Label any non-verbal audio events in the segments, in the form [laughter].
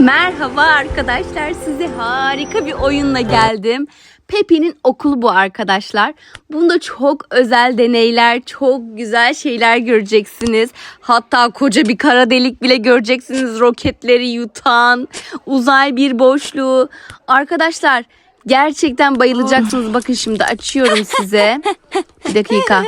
Merhaba arkadaşlar size harika bir oyunla geldim. Pepe'nin okulu bu arkadaşlar. Bunda çok özel deneyler, çok güzel şeyler göreceksiniz. Hatta koca bir kara delik bile göreceksiniz. Roketleri yutan, uzay bir boşluğu. Arkadaşlar gerçekten bayılacaksınız. Bakın şimdi açıyorum size. [laughs] Bir dakika.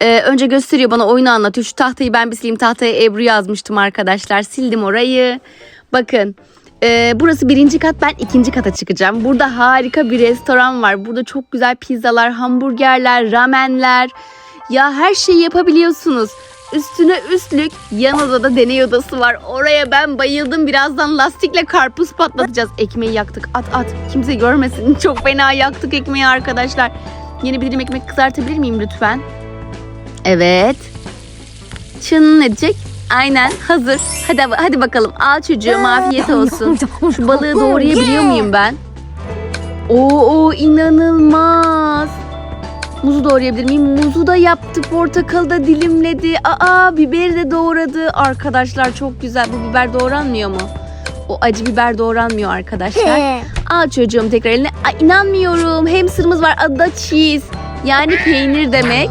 Ee, önce gösteriyor bana oyunu anlatıyor. Şu tahtayı ben bir sileyim. Tahtaya Ebru yazmıştım arkadaşlar. Sildim orayı. Bakın. ee, burası birinci kat ben ikinci kata çıkacağım. Burada harika bir restoran var. Burada çok güzel pizzalar, hamburgerler, ramenler. Ya her şeyi yapabiliyorsunuz. Üstüne üstlük yan odada deney odası var. Oraya ben bayıldım. Birazdan lastikle karpuz patlatacağız. Ekmeği yaktık. At at. Kimse görmesin. [laughs] Çok fena yaktık ekmeği arkadaşlar. Yeni bir dilim ekmek kızartabilir miyim lütfen? Evet. Çın edecek. Aynen hazır. Hadi hadi bakalım. Al çocuğum afiyet olsun. Şu balığı doğrayabiliyor muyum ben? Oo inanılmaz. Muzu doğrayabilir miyim? Muzu da yaptı, portakalı da dilimledi. Aa biberi de doğradı. Arkadaşlar çok güzel. Bu biber doğranmıyor mu? O acı biber doğranmıyor arkadaşlar. Al çocuğum tekrar eline. Ay, inanmıyorum. Hamsterımız var. Adı da cheese. Yani peynir demek.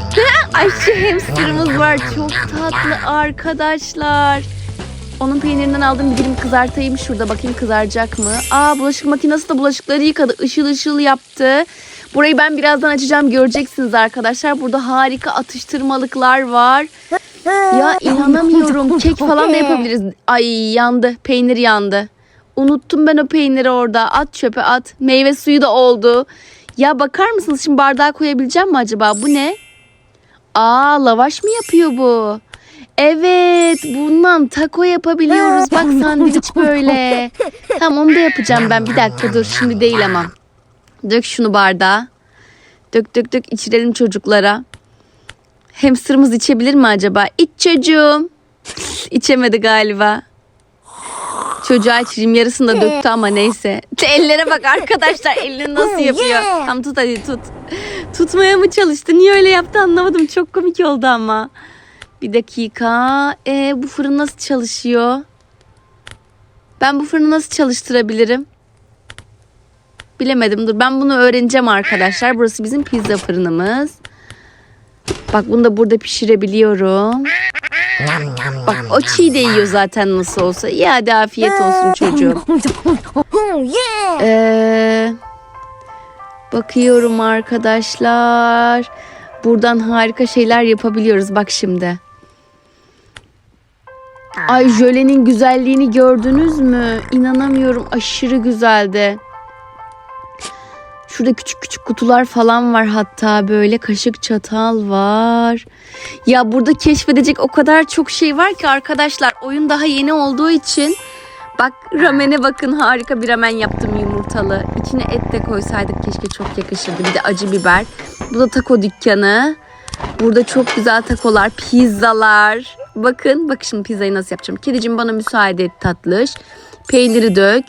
[laughs] Ayşe hamsterımız var. Çok tatlı arkadaşlar. Onun peynirinden aldığım bir dilim kızartayım şurada. Bakayım kızaracak mı? Aa bulaşık makinesi de bulaşıkları yıkadı. Işıl ışıl yaptı. Burayı ben birazdan açacağım. Göreceksiniz arkadaşlar. Burada harika atıştırmalıklar var. Ya inanamıyorum. Kek falan da yapabiliriz. Ay yandı. Peynir yandı. Unuttum ben o peyniri orada. At çöpe at. Meyve suyu da oldu. Ya bakar mısınız şimdi bardağa koyabileceğim mi acaba? Bu ne? Aa lavaş mı yapıyor bu? Evet bundan taco yapabiliyoruz. Bak [laughs] sandviç böyle. Tamam onu da yapacağım ben. Bir dakika dur şimdi değil ama. Dök şunu bardağa. Dök dök dök içirelim çocuklara. Hamsterımız içebilir mi acaba? İç çocuğum. [laughs] İçemedi galiba. Çocuğa içireyim yarısını da döktü ama neyse. Ellere bak arkadaşlar elini nasıl yapıyor. Tam tut hadi tut. Tutmaya mı çalıştı? Niye öyle yaptı anlamadım. Çok komik oldu ama. Bir dakika. Ee, bu fırın nasıl çalışıyor? Ben bu fırını nasıl çalıştırabilirim? Bilemedim. Dur ben bunu öğreneceğim arkadaşlar. Burası bizim pizza fırınımız. Bak bunu da burada pişirebiliyorum. Bak o çiğ de yiyor zaten nasıl olsa. İyi hadi afiyet olsun çocuğum. Ee, bakıyorum arkadaşlar. Buradan harika şeyler yapabiliyoruz. Bak şimdi. Ay jölenin güzelliğini gördünüz mü? İnanamıyorum aşırı güzeldi. Şurada küçük küçük kutular falan var hatta böyle kaşık çatal var. Ya burada keşfedecek o kadar çok şey var ki arkadaşlar oyun daha yeni olduğu için bak ramene bakın harika bir ramen yaptım yumurtalı. İçine et de koysaydık keşke çok yakışırdı. Bir de acı biber. Bu da taco dükkanı. Burada çok güzel takolar, pizzalar. Bakın, bak şimdi pizzayı nasıl yapacağım. Kedicim bana müsaade et tatlış. Peyniri dök.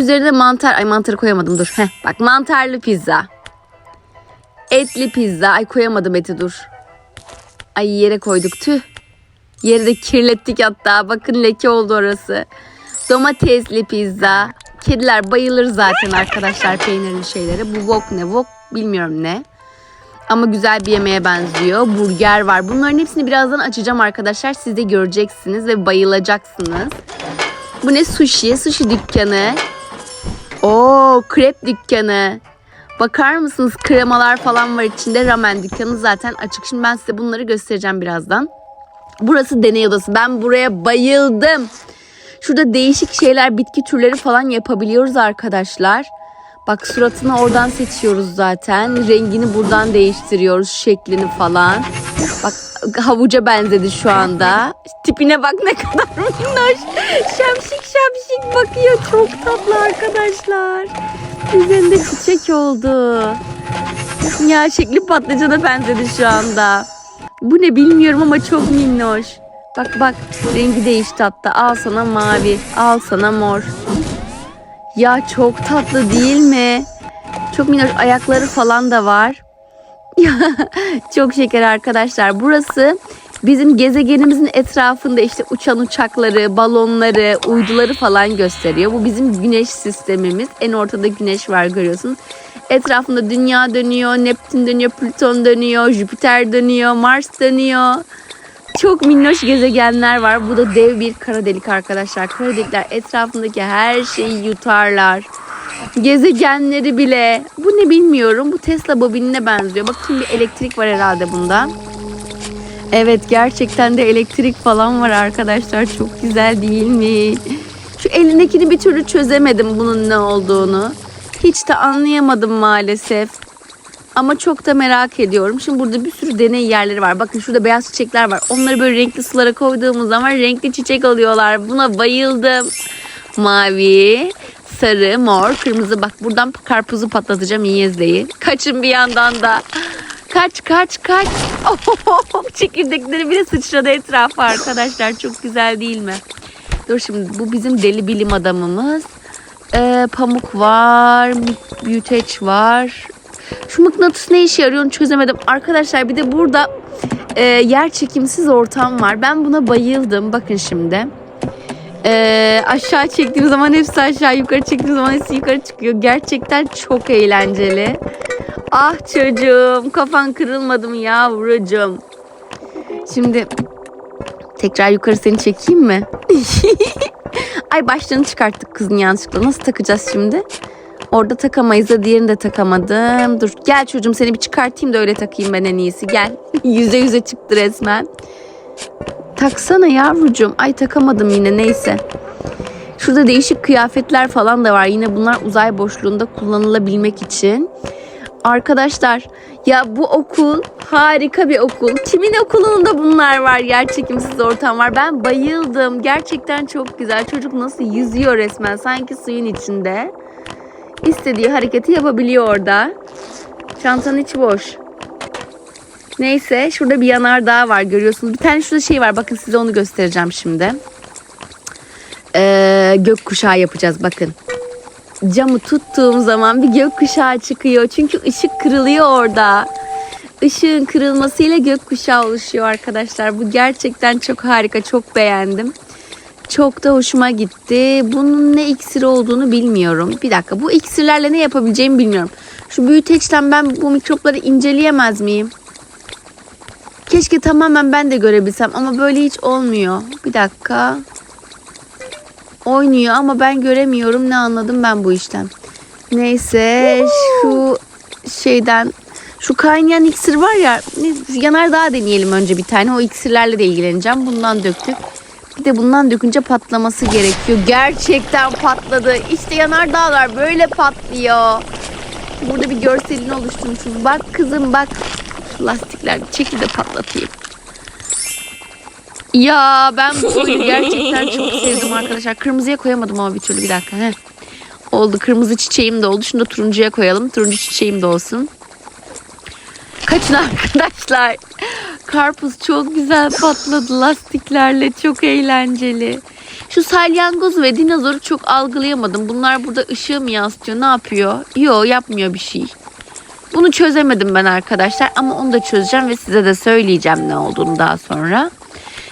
Üzerine mantar, ay mantarı koyamadım dur. Heh, bak mantarlı pizza. Etli pizza. Ay koyamadım eti dur. Ay yere koyduk tüh. Yeri de kirlettik hatta. Bakın leke oldu orası. Domatesli pizza. Kediler bayılır zaten arkadaşlar peynirli şeylere. Bu wok ne? Wok bilmiyorum ne. Ama güzel bir yemeğe benziyor. Burger var. Bunların hepsini birazdan açacağım arkadaşlar. Siz de göreceksiniz ve bayılacaksınız. Bu ne? Sushi. Sushi dükkanı. Oo, krep dükkanı. Bakar mısınız? Kremalar falan var içinde. Ramen dükkanı zaten açık. Şimdi ben size bunları göstereceğim birazdan. Burası deney odası. Ben buraya bayıldım. Şurada değişik şeyler, bitki türleri falan yapabiliyoruz arkadaşlar. Bak suratını oradan seçiyoruz zaten. Rengini buradan değiştiriyoruz, şeklini falan. Bak havuca benzedi şu anda. Tipine bak ne kadar [laughs] minnoş. Şemşik şemşik bakıyor. Çok tatlı arkadaşlar. Üzerinde çiçek oldu. Ya şekli patlıcana benzedi şu anda. Bu ne bilmiyorum ama çok minnoş. Bak bak rengi değişti hatta. Al sana mavi, al sana mor. Ya çok tatlı değil mi? Çok minnoş ayakları falan da var. [laughs] Çok şeker arkadaşlar. Burası bizim gezegenimizin etrafında işte uçan uçakları, balonları, uyduları falan gösteriyor. Bu bizim güneş sistemimiz. En ortada güneş var görüyorsunuz. Etrafında dünya dönüyor, Neptün dönüyor, Plüton dönüyor, Jüpiter dönüyor, Mars dönüyor. Çok minnoş gezegenler var. Bu da dev bir kara delik arkadaşlar. Kara delikler etrafındaki her şeyi yutarlar. Gezegenleri bile. Bu ne bilmiyorum. Bu Tesla bobinine benziyor. Bakın bir elektrik var herhalde bunda. Evet gerçekten de elektrik falan var arkadaşlar. Çok güzel değil mi? Şu elindekini bir türlü çözemedim bunun ne olduğunu. Hiç de anlayamadım maalesef. Ama çok da merak ediyorum. Şimdi burada bir sürü deney yerleri var. Bakın şurada beyaz çiçekler var. Onları böyle renkli sulara koyduğumuz zaman renkli çiçek alıyorlar. Buna bayıldım. Mavi, sarı, mor, kırmızı. Bak buradan karpuzu patlatacağım. iyi izleyin. Kaçın bir yandan da. Kaç kaç kaç. Oh, [laughs] çekirdekleri bile sıçradı etrafa arkadaşlar. Çok güzel değil mi? Dur şimdi bu bizim deli bilim adamımız. Ee, pamuk var. Büyüteç var. Şu mıknatıs ne işe yarıyor onu çözemedim. Arkadaşlar bir de burada e, yer çekimsiz ortam var. Ben buna bayıldım. Bakın şimdi. E, aşağı çektiğim zaman hepsi aşağı yukarı çektiğim zaman hepsi yukarı çıkıyor. Gerçekten çok eğlenceli. Ah çocuğum kafan kırılmadı mı yavrucuğum? Şimdi tekrar yukarı seni çekeyim mi? [laughs] Ay başlığını çıkarttık kızın yanlışlıkla. Nasıl takacağız şimdi? Orada takamayız da diğerini de takamadım. Dur gel çocuğum seni bir çıkartayım da öyle takayım ben en iyisi. Gel. [laughs] yüze yüze çıktı resmen. Taksana yavrucuğum. Ay takamadım yine neyse. Şurada değişik kıyafetler falan da var. Yine bunlar uzay boşluğunda kullanılabilmek için. Arkadaşlar ya bu okul harika bir okul. Kimin okulunda bunlar var? Yer çekimsiz ortam var. Ben bayıldım. Gerçekten çok güzel. Çocuk nasıl yüzüyor resmen. Sanki suyun içinde. İstediği hareketi yapabiliyor orada. Çantanın içi boş. Neyse şurada bir yanardağ var görüyorsunuz. Bir tane şurada şey var. Bakın size onu göstereceğim şimdi. Ee, gökkuşağı yapacağız bakın. Camı tuttuğum zaman bir gökkuşağı çıkıyor. Çünkü ışık kırılıyor orada. Işığın kırılmasıyla gökkuşağı oluşuyor arkadaşlar. Bu gerçekten çok harika. Çok beğendim. Çok da hoşuma gitti. Bunun ne iksiri olduğunu bilmiyorum. Bir dakika bu iksirlerle ne yapabileceğimi bilmiyorum. Şu büyüteçten ben bu mikropları inceleyemez miyim? Keşke tamamen ben de görebilsem ama böyle hiç olmuyor. Bir dakika. Oynuyor ama ben göremiyorum. Ne anladım ben bu işten. Neyse şu şeyden şu kaynayan iksir var ya yanardağ deneyelim önce bir tane. O iksirlerle de ilgileneceğim. Bundan döktük. Bir de bundan dökünce patlaması gerekiyor. Gerçekten patladı. İşte yanardağlar böyle patlıyor. Burada bir görselini oluşturmuşuz. Bak kızım bak. Lastikler çekil de patlatayım. Ya ben bu oyunu [laughs] gerçekten çok sevdim arkadaşlar. Kırmızıya koyamadım ama bir türlü bir dakika. Heh. Oldu kırmızı çiçeğim de oldu. Şunu da turuncuya koyalım. Turuncu çiçeğim de olsun. Kaçın arkadaşlar. Karpuz çok güzel patladı lastiklerle. Çok eğlenceli. Şu salyangoz ve dinozoru çok algılayamadım. Bunlar burada ışığı mı yansıtıyor? Ne yapıyor? Yok yapmıyor bir şey. Bunu çözemedim ben arkadaşlar ama onu da çözeceğim ve size de söyleyeceğim ne olduğunu daha sonra.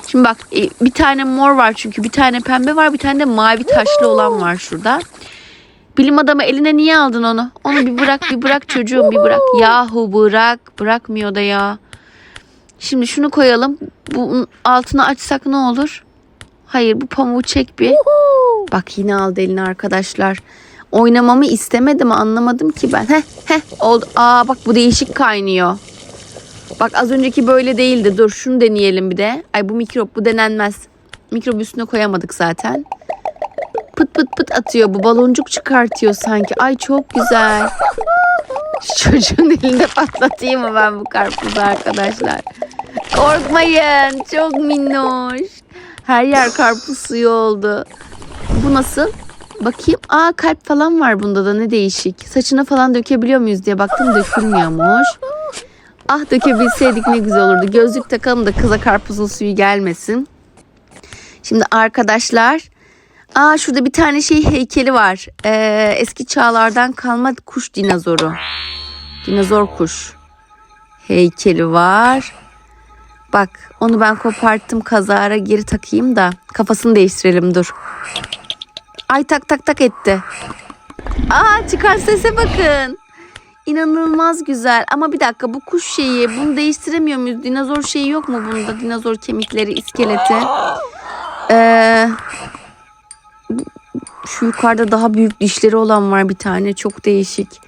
Şimdi bak e, bir tane mor var çünkü bir tane pembe var bir tane de mavi taşlı olan var şurada. Bilim adamı eline niye aldın onu? Onu bir bırak bir bırak çocuğum bir bırak. Yahu bırak bırakmıyor da ya. Şimdi şunu koyalım. Bu altını açsak ne olur? Hayır bu pamuğu çek bir. Bak yine aldı eline arkadaşlar. Oynamamı istemedi mi anlamadım ki ben. Heh heh oldu. Aa bak bu değişik kaynıyor. Bak az önceki böyle değildi. Dur şunu deneyelim bir de. Ay bu mikrop bu denenmez. Mikrop üstüne koyamadık zaten. Pıt pıt pıt atıyor. Bu baloncuk çıkartıyor sanki. Ay çok güzel. [laughs] Çocuğun elinde patlatayım mı ben bu karpuzu arkadaşlar? Korkmayın. Çok minnoş. Her yer karpuz suyu oldu. Bu nasıl? Bakayım. Aa kalp falan var bunda da ne değişik. Saçına falan dökebiliyor muyuz diye baktım dökülmüyormuş. Ah dökebilseydik ne güzel olurdu. Gözlük takalım da kıza karpuzun suyu gelmesin. Şimdi arkadaşlar. Aa şurada bir tane şey heykeli var. Ee, eski çağlardan kalma kuş dinozoru. Dinozor kuş. Heykeli var. Bak onu ben koparttım kazara geri takayım da kafasını değiştirelim dur. Ay tak tak tak etti. Aa çıkar sese bakın. İnanılmaz güzel ama bir dakika bu kuş şeyi bunu değiştiremiyor muyuz? Dinozor şeyi yok mu bunda? Dinozor kemikleri, iskeleti. Ee, şu yukarıda daha büyük dişleri olan var bir tane çok değişik.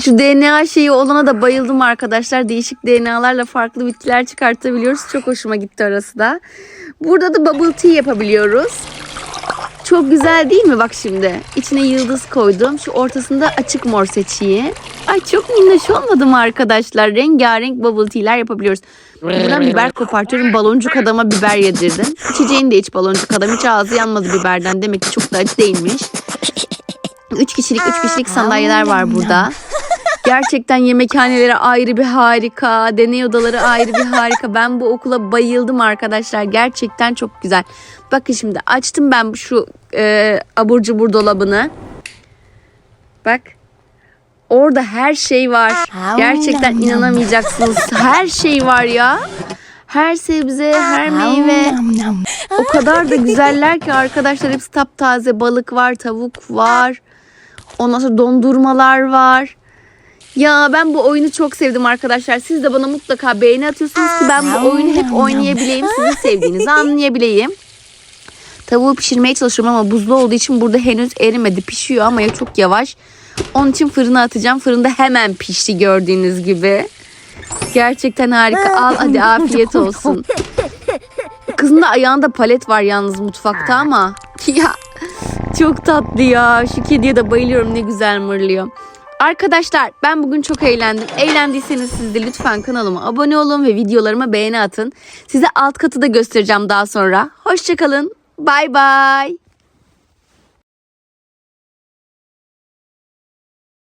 Şu DNA şeyi olana da bayıldım arkadaşlar. Değişik DNA'larla farklı bitkiler çıkartabiliyoruz. Çok hoşuma gitti orası da. Burada da bubble tea yapabiliyoruz. Çok güzel değil mi bak şimdi? İçine yıldız koydum. Şu ortasında açık mor seçiyi. Ay çok minnoş olmadı mı arkadaşlar? Rengarenk bubble tea'ler yapabiliyoruz. Buradan biber kopartıyorum. Baloncuk adama biber yedirdim. İçeceğini de iç baloncuk adam. Hiç ağzı yanmadı biberden. Demek ki çok da acı değilmiş. Üç kişilik üç kişilik sandalyeler var burada. Gerçekten yemekhaneleri ayrı bir harika. Deney odaları ayrı bir harika. Ben bu okula bayıldım arkadaşlar. Gerçekten çok güzel. Bakın şimdi açtım ben şu e, abur cubur dolabını. Bak. Orada her şey var. Gerçekten inanamayacaksınız. Her şey var ya. Her sebze, her meyve. O kadar da güzeller ki arkadaşlar hepsi taptaze. Balık var, tavuk var. Ondan sonra dondurmalar var. Ya ben bu oyunu çok sevdim arkadaşlar. Siz de bana mutlaka beğeni atıyorsunuz ki ben bu oyunu hep oynayabileyim. Sizin sevdiğinizi [laughs] anlayabileyim. Tavuğu pişirmeye çalışıyorum ama buzlu olduğu için burada henüz erimedi. Pişiyor ama ya çok yavaş. Onun için fırına atacağım. Fırında hemen pişti gördüğünüz gibi. Gerçekten harika. [laughs] Al hadi afiyet olsun. Kızın da ayağında palet var yalnız mutfakta ama. [laughs] Ya çok tatlı ya. Şu kediye de bayılıyorum ne güzel mırlıyor. Arkadaşlar ben bugün çok eğlendim. Eğlendiyseniz siz de lütfen kanalıma abone olun ve videolarıma beğeni atın. Size alt katı da göstereceğim daha sonra. Hoşçakalın. Bay bay.